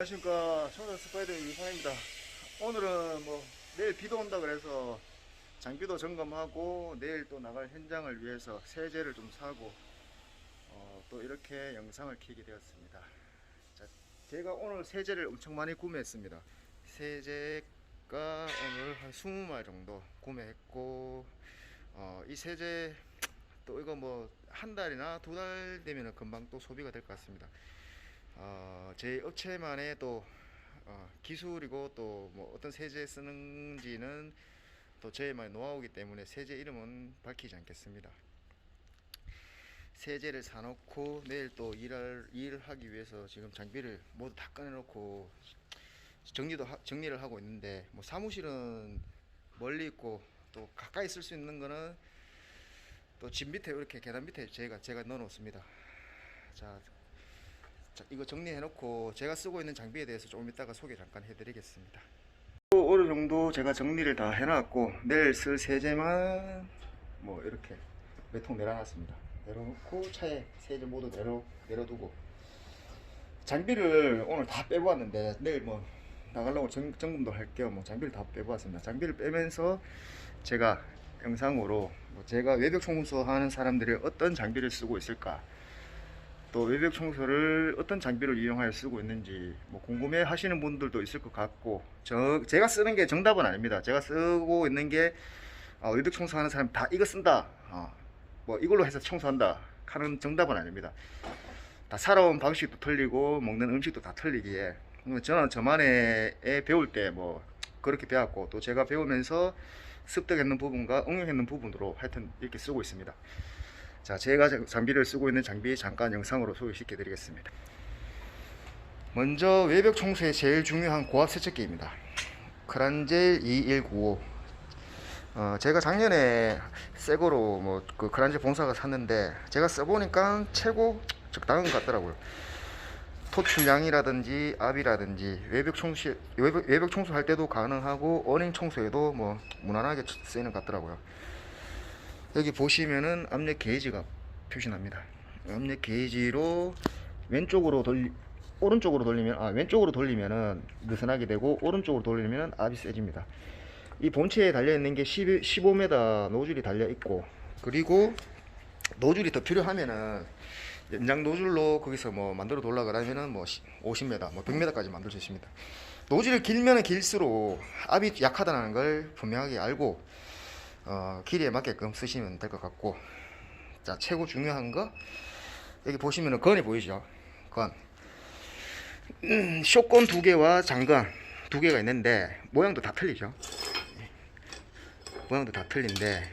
안녕하십니까. 청사 스파이더 유상입니다. 오늘은 뭐 내일 비도 온다 그래서 장비도 점검하고 내일 또 나갈 현장을 위해서 세제를 좀 사고 어, 또 이렇게 영상을 켜게 되었습니다. 자, 제가 오늘 세제를 엄청 많이 구매했습니다. 세제가 오늘 한 20말 정도 구매했고 어, 이 세제 또 이거 뭐 한 달이나 두 달 되면 금방 또 소비가 될 것 같습니다 어, 제 업체만의 또 어, 기술이고 또 뭐 어떤 세제 쓰는지는 또 저희만의 노하우이기 때문에 세제 이름은 밝히지 않겠습니다. 세제를 사놓고 내일 또 일할 일을 하기 위해서 지금 장비를 모두 다 꺼내놓고 정리도 하- 정리를 하고 있는데 뭐 사무실은 멀리 있고 또 가까이 쓸 수 있는 거는 또 집 밑에 이렇게 계단 밑에 제가 제가 넣어놓습니다. 자 자, 이거 정리해놓고 제가 쓰고 있는 장비에 대해서 조금 이따가 소개 잠깐 해드리겠습니다. 어느 정도 제가 정리를 다 해놨고 내일 쓸 세제만 뭐 이렇게 몇통 내려놨습니다. 내려놓고 차에 세제 모두 내려 내려두고 장비를 오늘 다 빼고 왔는데 내일 뭐 나가려고 점, 점검도 할게요. 뭐 장비를 다 빼고 왔습니다. 장비를 빼면서 제가 영상으로 뭐 제가 외벽 청소 하는 사람들이 어떤 장비를 쓰고 있을까 또 외벽 청소를 어떤 장비를 이용하여 쓰고 있는지 뭐 궁금해 하시는 분들도 있을 것 같고 저 제가 쓰는 게 정답은 아닙니다. 제가 쓰고 있는 게 아, 외벽 청소하는 사람 다 이거 쓴다. 아, 뭐 이걸로 해서 청소한다 하는 정답은 아닙니다. 다 살아온 방식도 틀리고 먹는 음식도 다 틀리기에 음, 저는 저만의 애 배울 때 뭐 그렇게 배웠고 또 제가 배우면서 습득했는 부분과 응용했는 부분으로 하여튼 이렇게 쓰고 있습니다. 자, 제가 장- 장비를 쓰고 있는 장비 잠깐 영상으로 소개시켜 드리겠습니다. 먼저 외벽 청소에 제일 중요한 고압 세척기입니다. 크란젤 2195. 어, 제가 작년에 새거로 뭐그 크란젤 본사가 샀는데 제가 써보니까 최고 적당한 것 같더라고요. 토출량이라든지 압이라든지 외벽 청소 외벽, 외벽 청소할 때도 가능하고 어닝 청소에도 뭐 무난하게 쓰이는 것 같더라고요. 여기 보시면은 압력 게이지가 표시납니다. 압력 게이지로 왼쪽으로 돌리 오른쪽으로 돌리면 아 왼쪽으로 돌리면은 느슨하게 되고 오른쪽으로 돌리면은 압이 세집니다. 이 본체에 달려 있는 게 10, 15m 노즐이 달려 있고 그리고 노즐이 더 필요하면은 연장 노즐로 거기서 뭐 만들어 돌라 그러면은 뭐 50m, 뭐 100m까지 만들 수 있습니다. 노즐이 길면은 길수록 압이 약하다는 걸 분명하게 알고 어, 길이에 맞게끔 쓰시면 될 것 같고. 자 최고 중요한 거 여기 보시면은 건이 보이죠? 건. 음, 쇼건 두 개와 장건 두 개가 있는데 모양도 다 틀리죠? 모양도 다 틀린데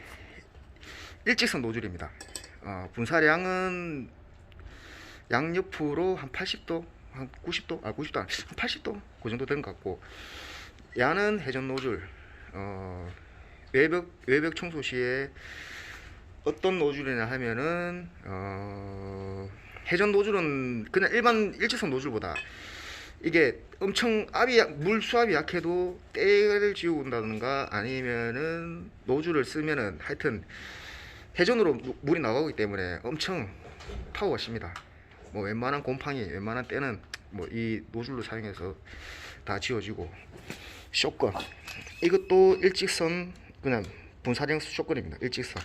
일직선 노즐입니다. 어, 분사량은 양옆으로 한 80도 한 90도 아 90도 한 80도 그 정도 되는 것 같고. 야는 회전 노즐 어, 외벽 외벽 청소 시에 어떤 노즐이냐 하면은 어, 회전 노즐은 그냥 일반 일직선 노즐보다 이게 엄청 압이 약- 물 수압이 약해도 때를 지운다든가 아니면은 노즐을 쓰면은 하여튼 회전으로 무- 물이 나가기 때문에 엄청 파워가 십니다. 뭐 웬만한 곰팡이, 웬만한 때는 뭐 이 노즐로 사용해서 다 지워지고 쇼건 이것도 일직선 그냥 분사형 쇼건입니다. 일직선.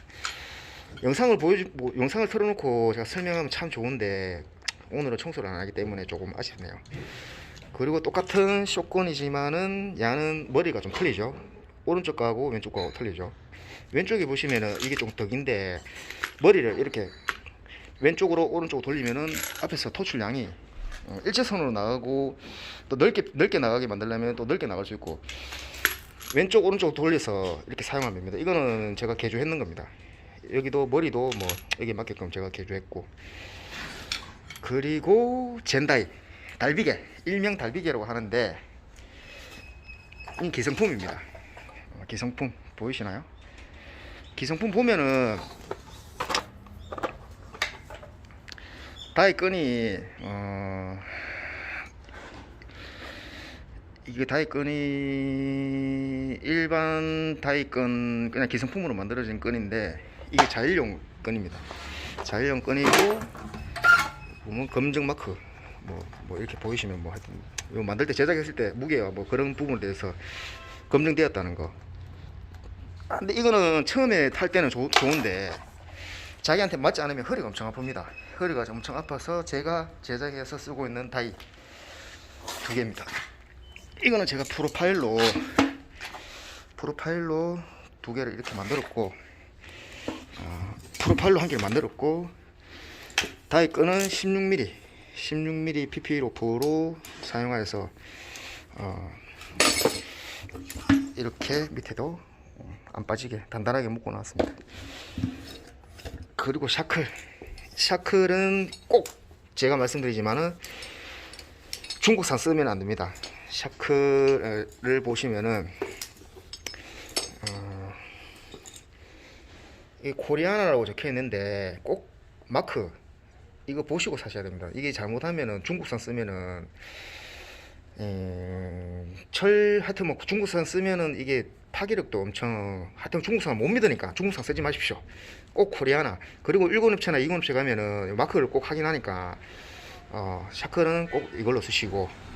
영상을 보여주 뭐 영상을 틀어놓고 제가 설명하면 참 좋은데 오늘은 청소를 안 하기 때문에 조금 아쉽네요. 그리고 똑같은 쇼건이지만은 야는 머리가 좀 틀리죠. 오른쪽 거하고 왼쪽 거하고 틀리죠. 왼쪽에 보시면은 이게 좀 덕인데 머리를 이렇게 왼쪽으로 오른쪽으로 돌리면은 앞에서 토출량이 어, 일직선으로 나가고 또 넓게 넓게 나가게 만들려면 또 넓게 나갈 수 있고 왼쪽 오른쪽 돌려서 이렇게 사용하면 됩니다. 이거는 제가 개조했는 겁니다. 여기도 머리도 뭐 여기 맞게끔 제가 개조했고 그리고 젠다이 달비개 일명 달비개라고 하는데 이 기성품입니다. 어, 기성품 보이시나요? 기성품 보면은 다이 끈이 어 이게 다이끈이 일반 다이끈 그냥 기성품으로 만들어진 끈인데 이게 자일용 끈입니다. 자일용 끈이고 보면 검정 마크 뭐, 뭐 이렇게 보이시면 뭐 하여튼 이거 만들 때 제작했을 때 무게와 뭐 그런 부분에 대해서 검증되었다는 거. 아, 근데 이거는 처음에 탈 때는 좋, 좋은데 자기한테 맞지 않으면 허리가 엄청 아픕니다. 허리가 엄청 아파서 제가 제작해서 쓰고 있는 다이 두 개입니다. 이거는 제가 프로파일로 프로파일로 두 개를 이렇게 만들었고 어, 프로파일로 한 개를 만들었고 다이 끈은 16mm 16mm PP 로프로 사용하여서 어, 이렇게 밑에도 안 빠지게 단단하게 묶어 놨습니다. 그리고 샤클 샤클은 꼭 제가 말씀드리지만은 중국산 쓰면 안 됩니다. 샤클을 보시면은 어, 이 코리아나라고 적혀 있는데 꼭 마크 이거 보시고 사셔야 됩니다. 이게 잘못하면은 중국산 쓰면은 음, 철 하여튼 뭐 중국산 쓰면은 이게 파괴력도 엄청 하여튼 중국산 못 믿으니까 중국산 쓰지 마십시오. 꼭 코리아나 그리고 1군업체나 2군업체 가면은 마크를 꼭 확인하니까 어, 샤클은 꼭 이걸로 쓰시고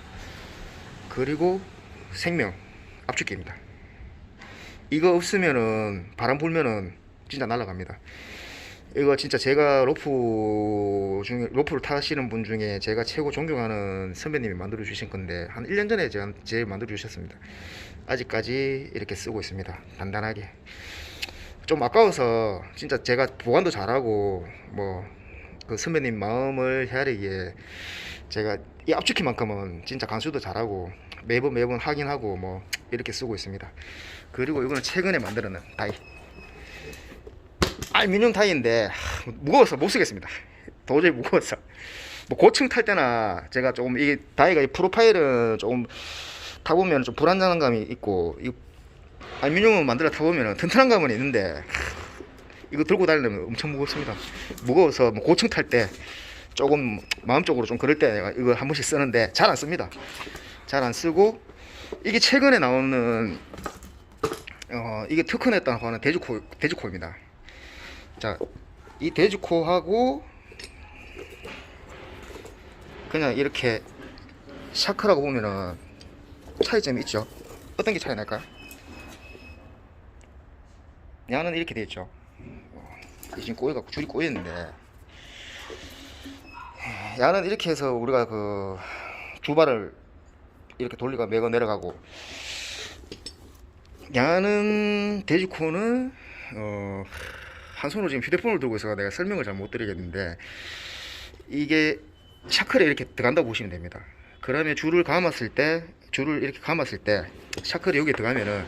그리고 생명 압축기입니다. 이거 없으면은 바람 불면은 진짜 날아갑니다. 이거 진짜 제가 로프 중에 로프를 타시는 분 중에 제가 최고 존경하는 선배님이 만들어 주신 건데 한 1년 전에 제가 제 만들어 주셨습니다. 아직까지 이렇게 쓰고 있습니다. 단단하게. 좀 아까워서 진짜 제가 보관도 잘하고 뭐 그 선배님 마음을 헤아리기에 제가 이 압축키만큼은 진짜 간수도 잘하고 매번 매번 확인하고 뭐 이렇게 쓰고 있습니다. 그리고 이거는 최근에 만들어낸 다이. 알미늄 다이인데 하, 무거워서 못 쓰겠습니다. 도저히 무거워서. 뭐 고층 탈 때나 제가 조금 이 다이가 이 프로파일은 조금 타보면 좀 불안정한 감이 있고 이 알미늄을 만들어 타보면 튼튼한 감은 있는데 하, 이거 들고 다니려면 엄청 무겁습니다. 무거워서 뭐 고층 탈 때 조금 마음적으로 좀 그럴 때 이거 한 번씩 쓰는데 잘 안 씁니다. 잘 안 쓰고 이게 최근에 나오는 어 이게 특허냈다는 거는 돼지코 돼지코입니다. 자, 이 돼지코하고 그냥 이렇게 샤크라고 보면은 차이점이 있죠. 어떤 게 차이 날까요? 야는 이렇게 돼 있죠. 어, 이 지금 꼬여갖고 줄이 꼬였는데 야는 이렇게 해서 우리가 그 주발을 이렇게 돌리가 매고 내려가고 야는 돼지코는 어, 한 손으로 지금 휴대폰을 들고 있어서 내가 설명을 잘 못 드리겠는데 이게 샤클에 이렇게 들어간다고 보시면 됩니다. 그러면 줄을 감았을 때 줄을 이렇게 감았을 때 샤클이 여기 들어가면은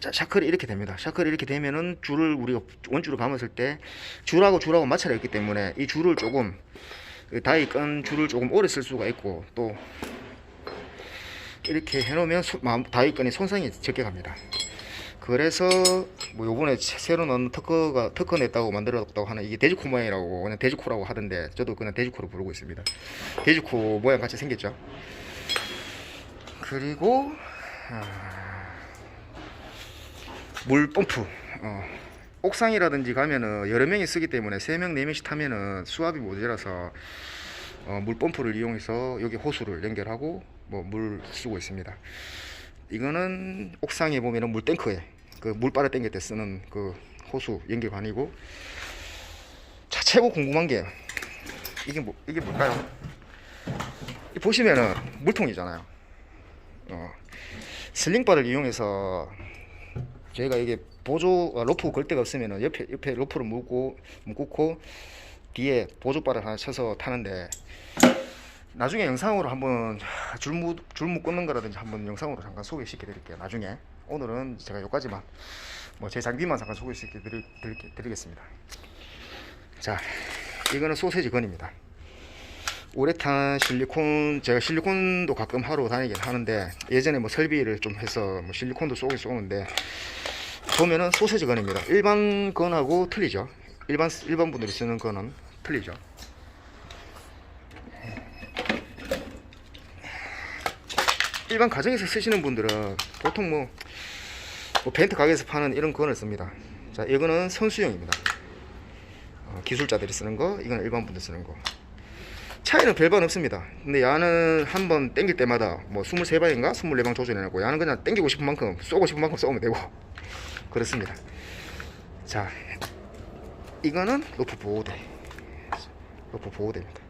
자, 샤클이 이렇게 됩니다. 샤클이 이렇게 되면은 줄을 우리가 원줄을 감았을 때 줄하고 줄하고 마찰이 있기 때문에 이 줄을 조금 그 다이 끈 줄을 조금 오래 쓸 수가 있고 또 이렇게 해놓으면 다이 끈이 손상이 적게 갑니다. 그래서 뭐 요번에 새로 넣은 특허가 특허 냈다고 만들었다고 하는 이게 돼지코 모양이라고 그냥 돼지코라고 하던데 저도 그냥 돼지코로 부르고 있습니다. 돼지코 모양 같이 생겼죠. 그리고 아, 물 펌프. 어, 옥상이라든지 가면은 여러 명이 쓰기 때문에 세 명, 네 명씩 타면은 수압이 모자라서 어, 물 펌프를 이용해서 여기 호수를 연결하고 뭐 물 쓰고 있습니다. 이거는 옥상에 보면은 물 탱크에 그 물 빨아 당길 때 쓰는 그 호수 연결관이고 자 최고 궁금한 게 이게 뭐 이게 뭘까요? 이 보시면은 물통이잖아요. 어, 슬링바를 이용해서 저희가 이게 보조 아, 로프 걸 데가 없으면은 옆에 옆에 로프를 묶고 묶고 뒤에 보조바를 하나 쳐서 타는데 나중에 영상으로 한번 줄무 줄무 꽂는 거라든지 한번 영상으로 잠깐 소개시켜 드릴게요. 나중에 오늘은 제가 여기까지만 뭐 제 장비만 잠깐 소개시켜 드리, 드리, 드리겠습니다. 자, 이거는 소세지 건입니다. 우레탄 실리콘 제가 실리콘도 가끔 하러 다니긴 하는데 예전에 뭐 설비를 좀 해서 뭐 실리콘도 쏘긴 쏘는데 보면은 소세지 건입니다. 일반 건하고 틀리죠. 일반 일반 분들이 쓰는 건은 틀리죠. 일반 가정에서 쓰시는 분들은 보통 뭐, 뭐 벤트 가게에서 파는 이런 건을 씁니다. 자, 이거는 선수용입니다. 어, 기술자들이 쓰는 거, 이건 일반 분들 쓰는 거. 차이는 별반 없습니다. 근데 야는 한 번 땡길 때마다 뭐 23방인가 24방 조절해놓고 야는 그냥 땡기고 싶은 만큼 쏘고 싶은 만큼 쏘면 되고 그렇습니다. 자, 이거는 로프 보호대. 로프 보호대입니다.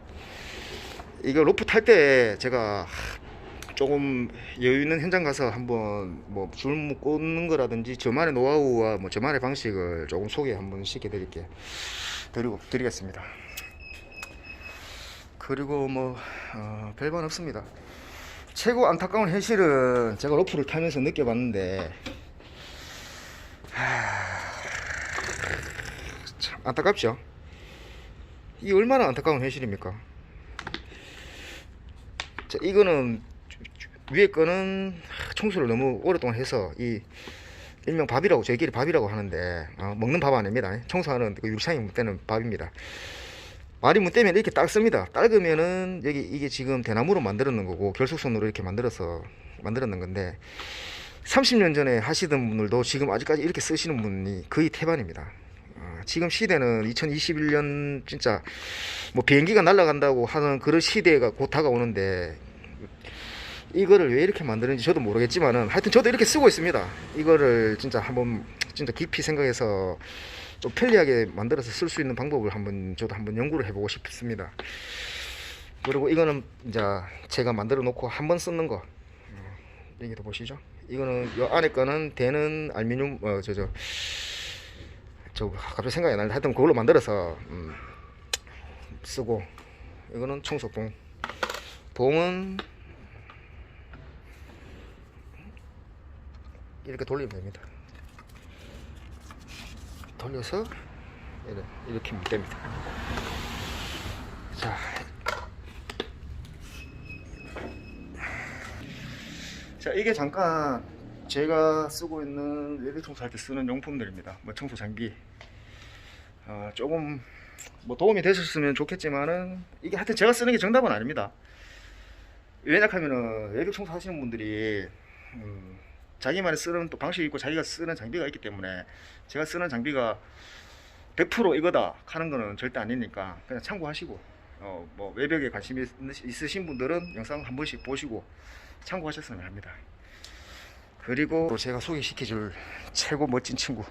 이거 로프 탈 때 제가 조금 여유 있는 현장 가서 한번 뭐줄 묶는 거라든지 저만의 노하우와 뭐 저만의 방식을 조금 소개 한번 시켜 드릴게 드리고 드리겠습니다. 그리고 뭐 어, 별반 없습니다. 최고 안타까운 현실은 제가 로프를 타면서 느껴봤는데 하... 참 안타깝죠. 이 얼마나 안타까운 현실입니까? 자, 이거는 위에 거는 청소를 너무 오랫동안 해서 이 일명 밥이라고 저희끼리 밥이라고 하는데 어, 먹는 밥 아닙니다. 청소하는 그 유리창에 묻대는 밥입니다. 말이 묻대면 이렇게 닦습니다. 닦으면은 여기 이게 지금 대나무로 만들었는 거고 결속선으로 이렇게 만들어서 만들었는 건데 30년 전에 하시던 분들도 지금 아직까지 이렇게 쓰시는 분이 거의 태반입니다. 어, 지금 시대는 2021년 진짜 뭐 비행기가 날아간다고 하는 그런 시대가 곧 다가오는데 이거를 왜 이렇게 만드는지 저도 모르겠지만은 하여튼 저도 이렇게 쓰고 있습니다. 이거를 진짜 한번 진짜 깊이 생각해서 좀 편리하게 만들어서 쓸 수 있는 방법을 한번 저도 한번 연구를 해보고 싶습니다. 그리고 이거는 이제 제가 만들어 놓고 한번 쓰는 거 어, 여기도 보시죠. 이거는 요 안에 거는 대는 알루미늄 어저저 저 갑자기 생각이 안 나는데 하여튼 그걸로 만들어서 음, 쓰고 이거는 청소봉 봉은 이렇게 돌리면 됩니다. 돌려서 이렇게, 됩니다. 자, 자 이게 잠깐 제가 쓰고 있는 외벽 청소할 때 쓰는 용품들입니다. 뭐 청소 장비. 어, 조금 뭐 도움이 되셨으면 좋겠지만은 이게 하여튼 제가 쓰는 게 정답은 아닙니다. 왜냐하면은 외벽 청소 하시는 분들이 음, 자기만의 쓰는 또 방식이 있고 자기가 쓰는 장비가 있기 때문에 제가 쓰는 장비가 100% 이거다 하는 거는 절대 아니니까 그냥 참고하시고 어, 뭐 외벽에 관심이 있- 있으신 분들은 영상 한 번씩 보시고 참고하셨으면 합니다. 그리고 또 제가 소개시켜줄 최고 멋진 친구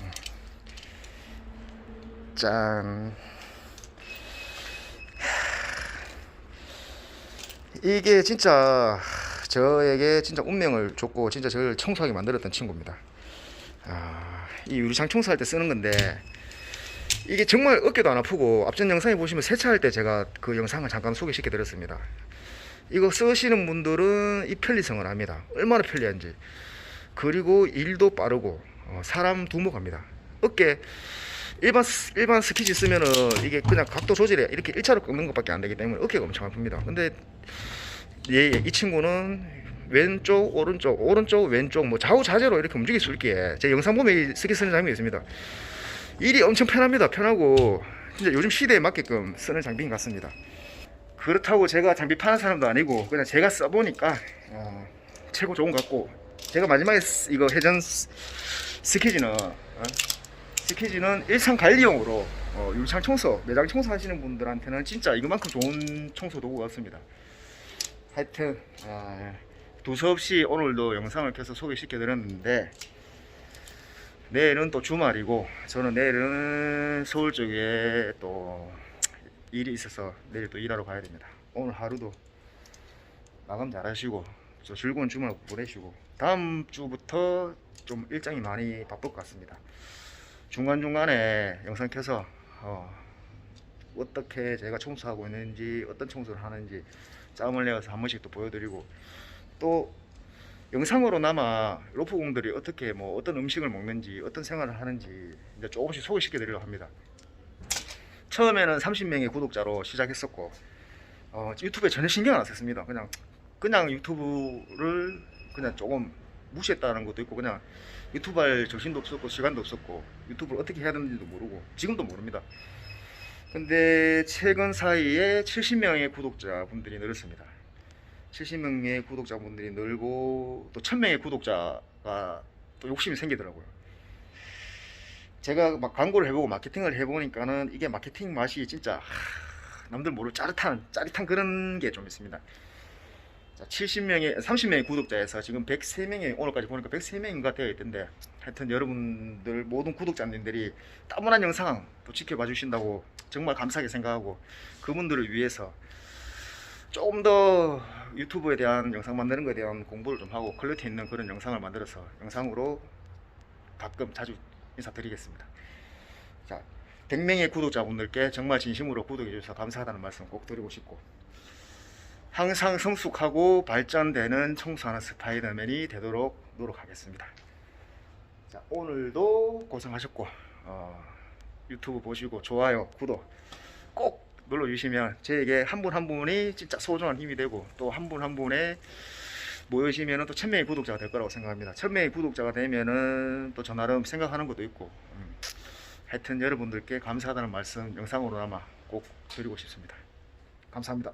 음. 짠 이게 진짜 저에게 진짜 운명을 줬고 진짜 저를 청소하게 만들었던 친구입니다. 아, 이 유리창 청소할 때 쓰는 건데 이게 정말 어깨도 안 아프고 앞전 영상에 보시면 세차할 때 제가 그 영상을 잠깐 소개시켜 드렸습니다. 이거 쓰시는 분들은 이 편리성을 압니다. 얼마나 편리한지. 그리고 일도 빠르고 어, 사람 두목합니다. 어깨 일반 스- 일반 스키지 쓰면은 이게 그냥 각도 조절에 이렇게 일차로 꺾는 것밖에 안 되기 때문에 어깨가 엄청 아픕니다. 근데 예, 예, 이 친구는 왼쪽, 오른쪽, 오른쪽, 왼쪽, 뭐 좌우자재로 이렇게 움직일 수 있게 제 영상 보면 이 스키 쓰는 장면이 있습니다. 일이 엄청 편합니다. 편하고 진짜 요즘 시대에 맞게끔 쓰는 장비인 것 같습니다. 그렇다고 제가 장비 파는 사람도 아니고 그냥 제가 써보니까 어, 최고 좋은 것 같고 제가 마지막에 쓰- 이거 회전 스- 스키지는 어? 스키지는 일상 관리용으로 어, 유리창 청소, 매장 청소 하시는 분들한테는 진짜 이거만큼 좋은 청소 도구 같습니다. 하여튼 아, 두서없이 오늘도 영상을 켜서 소개시켜 드렸는데 내일은 또 주말이고 저는 내일은 서울 쪽에 또 일이 있어서 내일 또 일하러 가야 됩니다. 오늘 하루도 마감 잘 하시고 저 즐거운 주말 보내시고 다음 주부터 좀 일정이 많이 바쁠 것 같습니다. 중간중간에 영상 켜서 어, 어떻게 제가 청소하고 있는지 어떤 청소를 하는지 짬을 내어서 한 번씩 또 보여드리고 또 영상으로나마 로프공들이 어떻게 뭐 어떤 음식을 먹는지 어떤 생활을 하는지 이제 조금씩 소개시켜 드리려고 합니다. 처음에는 30명의 구독자로 시작했었고 어, 유튜브에 전혀 신경 안 썼습니다. 그냥 그냥 유튜브를 그냥 조금 무시했다는 것도 있고 그냥 유튜브 할 정신도 없었고 시간도 없었고 유튜브를 어떻게 해야 되는지도 모르고 지금도 모릅니다. 근데 최근 사이에 70명의 구독자분들이 늘었습니다. 70명의 구독자분들이 늘고 또 1000명의 구독자가 또 욕심이 생기더라고요. 제가 막 광고를 해보고 마케팅을 해보니까는 이게 마케팅 맛이 진짜 하, 남들 모를 짜릿한 짜릿한 그런 게 좀 있습니다. 자, 70명의 30명의 구독자에서 지금 103명이 오늘까지 보니까 103명인가 되어 있던데 하여튼 여러분들 모든 구독자님들이 따분한 영상 또 지켜봐 주신다고 정말 감사하게 생각하고 그분들을 위해서 조금 더 유튜브에 대한 영상 만드는 것에 대한 공부를 좀 하고 퀄리티 있는 그런 영상을 만들어서 영상으로 가끔 자주 인사드리겠습니다. 자, 100명의 구독자분들께 정말 진심으로 구독해 주셔서 감사하다는 말씀 꼭 드리고 싶고 항상 성숙하고 발전되는 청소하는 스파이더맨이 되도록 노력하겠습니다. 자, 오늘도 고생하셨고 어, 유튜브 보시고 좋아요, 구독 꼭 눌러주시면 저에게 한분한 분이 진짜 소중한 힘이 되고 또 한분한 분의 모여지면은 또 천명의 구독자가 될 거라고 생각합니다. 천명의 구독자가 되면은 또 저 나름 생각하는 것도 있고 음, 하여튼 여러분들께 감사하다는 말씀 영상으로나마 꼭 드리고 싶습니다. 감사합니다.